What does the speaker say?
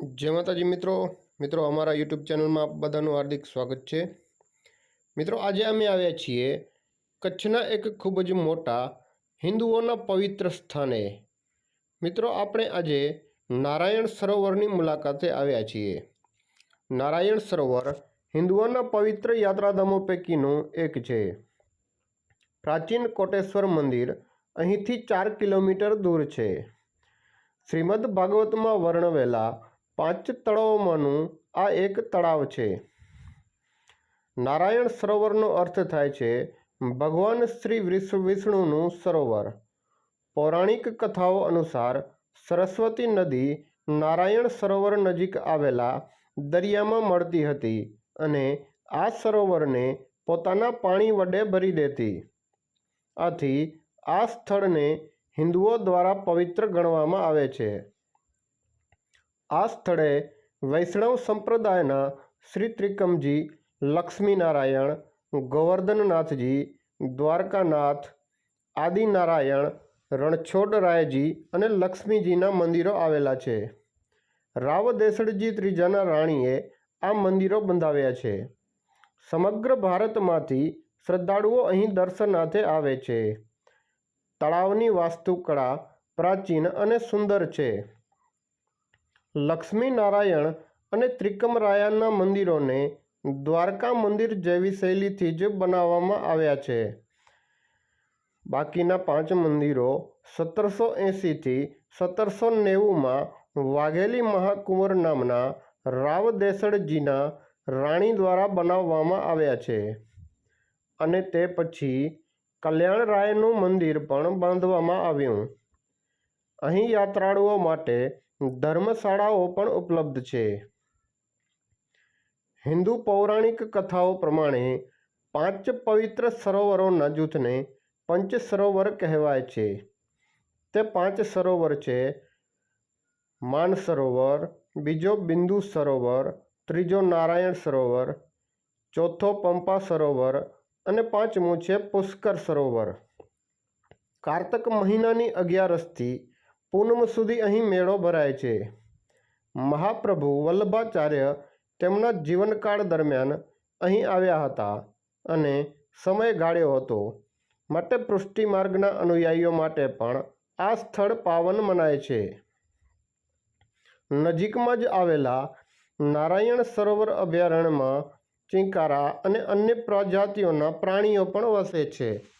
જય માતાજી મિત્રો. મિત્રો, અમારા યુટ્યુબ ચેનલમાં બધાનું હાર્દિક સ્વાગત છે. મિત્રો, આજે અમે આવ્યા છીએ કચ્છના એક ખૂબ જ મોટા હિન્દુઓના પવિત્ર સ્થાને. મિત્રો, આપણે આજે નારાયણ સરોવરની મુલાકાતે આવ્યા છીએ. નારાયણ સરોવર હિન્દુઓના પવિત્ર યાત્રાધામો પૈકીનું એક છે. પ્રાચીન કોટેશ્વર મંદિર અહીંથી ચાર કિલોમીટર દૂર છે. શ્રીમદ ભાગવતમાં વર્ણવેલા પાંચ તળાવોમાંનું આ એક તળાવ છે. નારાયણ સરોવરનો અર્થ થાય છે, ભગવાન શ્રી વિષ્ણુ વિષ્ણુનું સરોવર. પૌરાણિક કથાઓ અનુસાર, સરસ્વતી નદી નારાયણ સરોવર નજીક આવેલા દરિયામાં મળતી હતી અને આ સરોવરને પોતાના પાણી વડે ભરી દેતી. આથી આ સ્થળને હિન્દુઓ દ્વારા પવિત્ર ગણવામાં આવે છે. આ સ્થળે વૈષ્ણવ સંપ્રદાયના શ્રી ત્રિકમજી, લક્ષ્મીનારાયણ, ગોવર્ધનનાથજી, દ્વારકાનાથ, આદિનારાયણ, રણછોડરાયજી અને લક્ષ્મીજીના મંદિરો આવેલા છે. રાવ દેસડજી ત્રીજાના રાણીએ આ મંદિરો બંધાવ્યા છે. સમગ્ર ભારતમાંથી શ્રદ્ધાળુઓ અહીં દર્શનાર્થે આવે છે. તળાવની વાસ્તુકળા પ્રાચીન અને સુંદર છે. લક્ષ્મી નારાયણ અને ત્રિકમરાયાના મંદિરોને દ્વારકા મંદિર જેવી શૈલીથી જ બનાવવામાં આવ્યા છે. બાકીના પાંચ મંદિરો સત્તરસો એંશીથી સત્તરસો નેવુંમાં વાઘેલી મહાકુંવર નામના રાવ દેસડજીના રાણી દ્વારા બનાવવામાં આવ્યા છે અને તે પછી કલ્યાણરાયનું મંદિર પણ બાંધવામાં આવ્યું. અહીં યાત્રાળુઓ માટે ધર્મશાળાઓ પણ ઉપલબ્ધ છે. હિન્દુ પૌરાણિક કથાઓ પ્રમાણે પાંચ પવિત્ર સરોવરોના જૂથને પંચ સરોવર કહેવાય છે. તે પાંચ સરોવર છે. માન સરોવર, બીજો બિંદુ સરોવર, ત્રીજો નારાયણ સરોવર, ચોથો પંપા સરોવર અને પાંચમું છે પુષ્કર સરોવર. કારતક મહિનાની અગિયારસથી પૂનમ સુધી અહીં મેળો ભરાય છે. મહાપ્રભુ વલ્લભાચાર્ય તેમના જીવનકાળ દરમિયાન અહીં આવ્યા હતા અને સમય ગાળ્યો હતો. માટે પૃષ્ટિ માર્ગના અનુયાયીઓ માટે પણ આ સ્થળ પાવન મનાય છે. નજીકમાં જ આવેલા નારાયણ સરોવર અભયારણ્યમાં ચિંકારા અને અન્ય પ્રજાતિઓના પ્રાણીઓ પણ વસે છે.